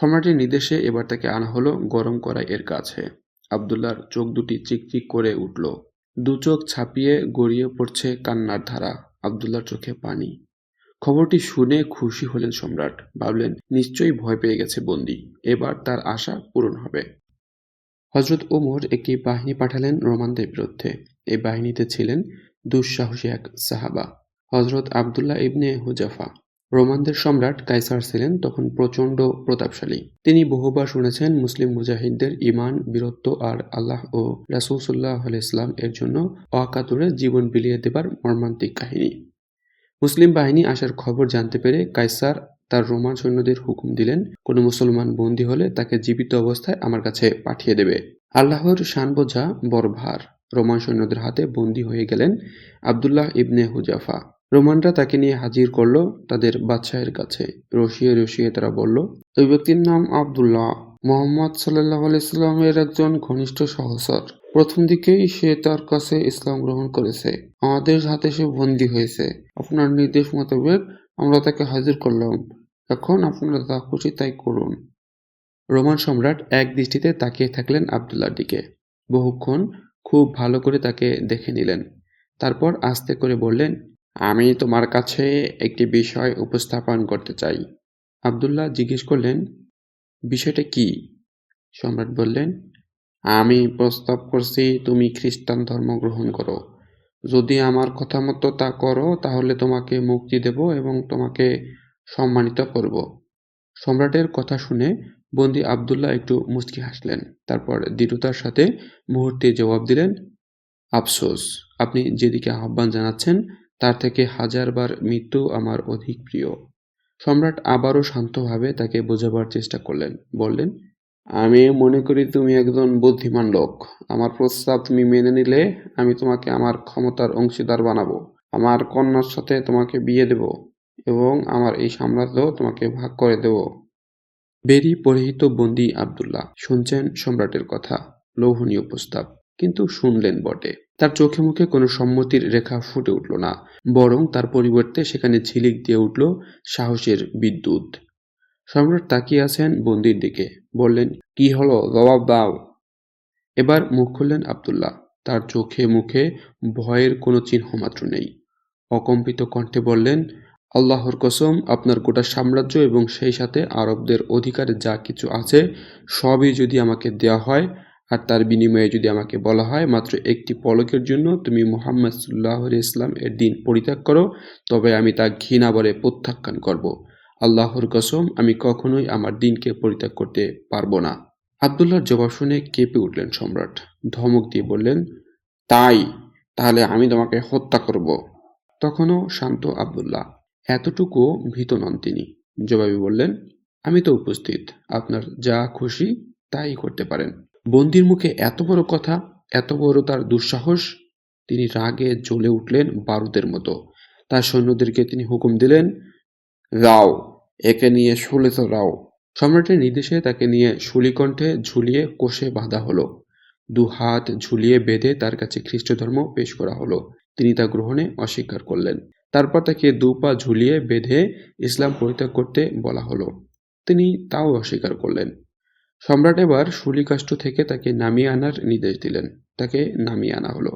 সম্রাটের নির্দেশে এবার তাকে আনা হলো গরম কড়াই এর কাছে। আবদুল্লার চোখ দুটি চিকচিক করে উঠল। দু চোখ ছাপিয়ে গড়িয়ে পড়ছে কান্নার ধারা আবদুল্লার চোখে পানি। খবরটি শুনে খুশি হলেন সম্রাট। ভাবলেন, নিশ্চয়ই ভয় পেয়ে গেছে বন্দি। এবার তার আশা পূরণ হবে। হজরত ওমর একটি বাহিনী পাঠালেন রোমানদের বিরুদ্ধে। এই বাহিনীতে ছিলেন দুঃসাহসী এক সাহাবা হজরত আবদুল্লাহ ইবনে হুজাফা। রোমানদের সম্রাট কাইসার ছিলেন তখন প্রচণ্ড প্রতাপশালী। তিনি বহুবার শুনেছেন মুসলিম মুজাহিদদের ইমান বীরত্ব আর আল্লাহ ও রাসুলসুল্লাহ ইসলাম এর জন্য অকাতরে জীবন বিলিয়ে দেবার মর্মান্তিক কাহিনী। মুসলিম বাহিনী আসার খবর জানতে পেরে কাইসার তার রোমান সৈন্যদের হুকুম দিলেন, কোনো মুসলমান বন্দী হলে তাকে জীবিত অবস্থায় আমার কাছে পাঠিয়ে দেবে। আল্লাহর শান বোঝা বড় ভার। রোমান সৈন্যদের হাতে বন্দী হয়ে গেলেন আবদুল্লাহ ইবনে হুজাফা। রোমানরা তাকে নিয়ে হাজির করল তাদের বাদশাহের কাছে। রসিয়ে রসিয়ে তারা বলল, ওই ব্যক্তির নাম আবদুল্লাহ। মোহাম্মদ সাল্লাহ আলাইস্লামের একজন ঘনিষ্ঠ সহসর প্রথম দিকেই সে তার কাছে ইসলাম গ্রহণ করেছে। আমাদের হাতে সে বন্দী হয়েছে। আপনার নির্দেশ মোতাবেক আমরা তাকে হাজির করলাম। এখন আপনারা যা খুশি তাই করুন। রোমান সম্রাট এক দৃষ্টিতে তাকিয়ে থাকলেন আবদুল্লার দিকে। বহুক্ষণ খুব ভালো করে তাকে দেখে নিলেন। তারপর আস্তে করে বললেন আমি তোমার কাছে একটি বিষয় উপস্থাপন করতে চাই। আবদুল্লাহ জিজ্ঞেস করলেন, বিষয়টা কি? সম্রাট বললেন, আমি প্রস্তাব করছি, তুমি খ্রিস্টান ধর্ম গ্রহণ করো। যদি আমার কথা মতো তা করো, তাহলে তোমাকে মুক্তি দেব এবং তোমাকে সম্মানিত করব। সম্রাটের কথা শুনে বন্দি আবদুল্লাহ একটু মুচকি হাসলেন। তারপর দৃঢ়তার সাথে মুহূর্তে জবাব দিলেন, আফসোস, আপনি যেদিকে আহ্বান জানাচ্ছেন তার থেকে হাজারবার মৃত্যু আমার অধিক প্রিয়। সম্রাট আবারও শান্তভাবে তাকে বোঝাবার চেষ্টা করলেন, বললেন, আমি মনে করি তুমি একজন বুদ্ধিমান লোক। আমার প্রস্তাব তুমি মেনে নিলে আমি তোমাকে আমার ক্ষমতার অংশীদার বানাবো। আমার কন্যার সাথে তোমাকে বিয়ে দেব এবং আমার এই সাম্রাজ্য তোমাকে ভাগ করে দেব। বেরি পরিহিত বন্দি আবদুল্লাহ শুনছেন সম্রাটের কথা, লোভনীয় প্রস্তাব, কিন্তু শুনলেন বটে। তার চোখে মুখে কোনো সম্মতির রেখা ফুটে উঠল না, বরং তার পরিবর্তে সেখানে ঝিলিক দিয়ে উঠল সাহসের বিদ্যুৎ। সম্রাট তাকিয়ে আছেন বন্দির দিকে, বললেন, কি হলো? জবাব দাও। এবার মুখ খুললেন আবদুল্লাহ। তার চোখে মুখে ভয়ের কোনো চিহ্ন মাত্র নেই। অকম্পিত কণ্ঠে বললেন, আল্লাহর কসম, আপনার গোটা সাম্রাজ্য এবং সেই সাথে আরবদের অধিকারে যা কিছু আছে, সবই যদি আমাকে দেওয়া হয় আর তার বিনিময়ে যদি আমাকে বলা হয় মাত্র একটি পলকের জন্য তুমি মোহাম্মদ সাল্লাহ ইসলাম এর দিন পরিত্যাগ করো, তবে আমি তা ঘৃণা বলে প্রত্যাখ্যান করব। আল্লাহর কসম, আমি কখনোই আমার দিনকে পরিত্যাগ করতে পারব না। আবদুল্লাহর জবাব শুনে কেঁপে উঠলেন সম্রাট। ধমক দিয়ে বললেন, তাই? তাহলে আমি তোমাকে হত্যা করব। তখনও শান্ত আবদুল্লাহ। এতটুকু ভীত নন তিনি। জবাবে বললেন, আমি তো উপস্থিত। আপনার যা খুশি তাই করতে পারেন। বন্দির মুখে এত বড় কথা, এত বড় তার দুঃসাহস, তিনি রাগে জ্বলে উঠলেন বারুদের মতো। তার সৈন্যদেরকে তিনি হুকুম দিলেন, রাও, একে নিয়ে শুলে তো রাও। সম্রাটের নির্দেশে তাকে নিয়ে শুলিকণ্ঠে ঝুলিয়ে কোষে বাঁধা হলো। দু হাত ঝুলিয়ে বেঁধে তার কাছে খ্রিস্ট ধর্ম পেশ করা হলো। তিনি তা গ্রহণে অস্বীকার করলেন। তারপর তাকে দু পা ঝুলিয়ে বেঁধে ইসলাম পরিত্যাগ করতে বলা হলো। তিনি তাও অস্বীকার করলেন। সম্রাট এবার শুলিকাষ্ঠ থেকে তাকে নামিয়ে আনার নির্দেশ দিলেন। তাকে নামিয়ে আনা হলো।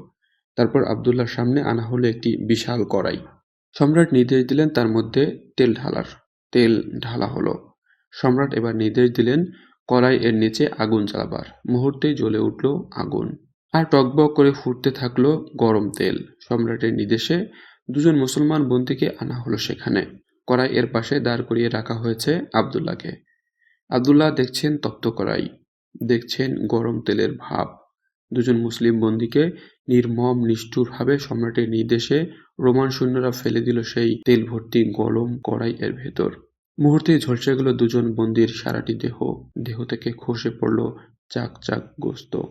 তারপর আবদুল্লাহর সামনে আনা হলো একটি বিশাল কড়াই। সম্রাট নির্দেশ দিলেন তার মধ্যে তেল ঢালার। তেল ঢালা হলো। সম্রাট এবার নির্দেশ দিলেন কড়াই এর নিচে আগুন চালাবার মুহূর্তেই জ্বলে উঠল আগুন। আর টকবক করে ফুটতে থাকল গরম তেল। সম্রাটের নির্দেশে দুজন মুসলমান বন্দীকে আনা হলো সেখানে। কড়াই এর পাশে দাঁড় করিয়ে রাখা হয়েছে আবদুল্লাহকে। আবদুল্লাহ দেখছেন তপ্ত কড়াই দেখছেন গরম তেলের ভাব। দুজন মুসলিম বন্দীকে নির্মম, নিষ্ঠুরভাবে সম্রাটের নির্দেশে রোমান সৈন্যরা ফেলে দিল সেই তেল ভর্তি গরম কড়াই এর ভেতর। মুহূর্তে ঝলসে গেল দুজন বন্দির সারাটি দেহ। দেহ থেকে খসে পড়ল চাক চাক গোস্ত।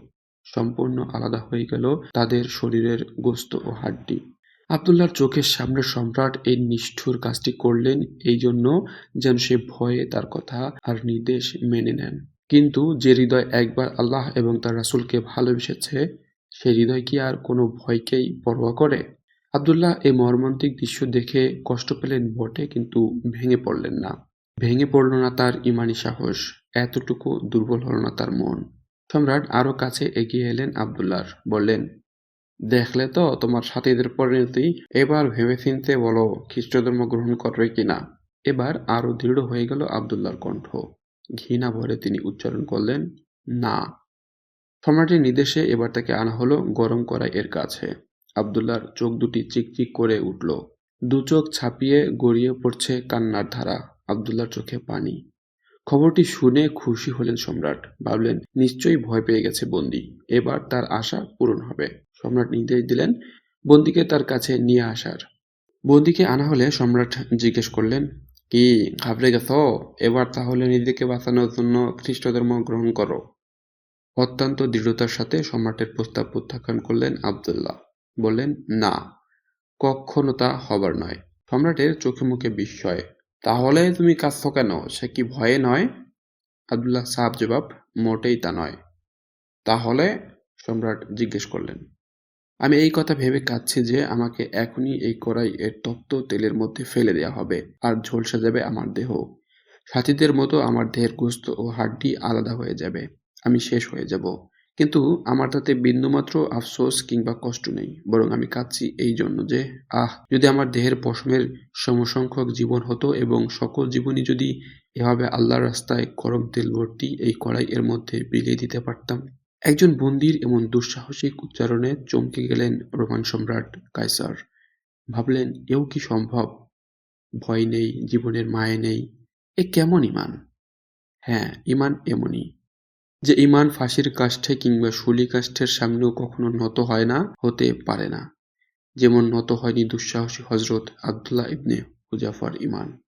সম্পূর্ণ আলাদা হয়ে গেল তাদের শরীরের গোস্ত ও হাড্ডি। আবদুল্লাহর চোখের সামনে সম্রাট এই নিষ্ঠুর কাজটি করলেন, এই জন্য যেন সে ভয়ে তার কথা আর নির্দেশ মেনে নেন। কিন্তু যে হৃদয় একবার আল্লাহ এবং তার রাসূলকে ভালোবেসেছে, সে হৃদয় কি আর কোনো ভয়কেই পরোয়া করে? আবদুল্লাহ এই মর্মান্তিক দৃশ্য দেখে কষ্ট পেলেন বটে, কিন্তু ভেঙে পড়লেন না। ভেঙে পড়ল না তার ইমানি সাহস, এতটুকু দুর্বল হল না তার মন। সম্রাট আরও কাছে এগিয়ে এলেন আবদুল্লার বললেন দেখলে তো তোমার সাথীদের পরিণতি এবার ভেবেচিন্তে বলো খ্রিস্ট ধর্ম গ্রহণ করবে কিনা। এবার আরও দৃঢ় হয়ে গেল আবদুল্লার কণ্ঠ। ঘৃণা ভরে তিনি উচ্চারণ করলেন, না। সম্রাটের নির্দেশে এবার তাকে আনা হলো গরম করাই এর কাছে। আবদুল্লার চোখ দুটি চিকচিক করে উঠল। দু চোখ ছাপিয়ে গড়িয়ে পড়ছে কান্নার ধারা আবদুল্লার চোখে পানি। খবরটি শুনে খুশি হলেন সম্রাট। ভাবলেন, নিশ্চয়ই ভয় পেয়ে গেছে বন্দি। এবার তার আশা পূরণ হবে। সম্রাট নির্দেশ দিলেন বন্দিকে তার কাছে নিয়ে আসার। বন্দিকে আনা হলে সম্রাট জিজ্ঞেস করলেন, কি ঘাবড়ে গেছো? এবার তাহলে নিজেকে বাঁচানোর জন্য খ্রিস্ট ধর্ম গ্রহণ করো। অত্যন্ত দৃঢ়তার সাথে সম্রাটের প্রস্তাব প্রত্যাখ্যান করলেন আবদুল্লাহ। বললেন, না, কখনো তা হবার নয়। সম্রাটের চোখে মুখে বিস্ময়। তাহলে তুমি কাঁদছ কেন? সে কি ভয়ে নয়? আবদুল্লাহ সাহাব জবাব, মোটেই তা নয়। তাহলে সম্রাট জিজ্ঞেস করলেন আমি এই কথা ভেবে কাঁদছি যে আমাকে এখনই এই কড়াই এর তপ্ত তেলের মধ্যে ফেলে দেওয়া হবে, আর ঝলসে যাবে আমার দেহ। সাথীদের মতো আমার দেহের গোস্ত ও হাড্ডি আলাদা হয়ে যাবে। আমি শেষ হয়ে যাব। কিন্তু আমার তাতে বিন্দুমাত্র আফসোস কিংবা কষ্ট নেই, বরং আমি কাঁদছি এই জন্য যে, আহ, যদি আমার দেহের পশমের সমসংখ্যক জীবন হতো এবং সকল জীবনই যদি এভাবে আল্লাহর রাস্তায় গরম তেল ভর্তি এই কড়াই এর মধ্যে বিলিয়ে দিতে পারতাম। একজন বন্দির এমন দুঃসাহসিক উচ্চারণে চমকে গেলেন রোমান সম্রাট কাইসার ভাবলেন, এও কি সম্ভব? ভয় নেই, জীবনের মায়ে নেই, এ কেমন ইমান? হ্যাঁ ইমান এমনই, যে ইমান ফাঁসির কাষ্ঠে কিংবা শুলি কাষ্ঠের সামনেও কখনো নত হয় না, হতে পারে না। যেমন নত হয়নি দুঃসাহসী হজরত আবদুল্লাহ ইবনে হুজাফার ইমান।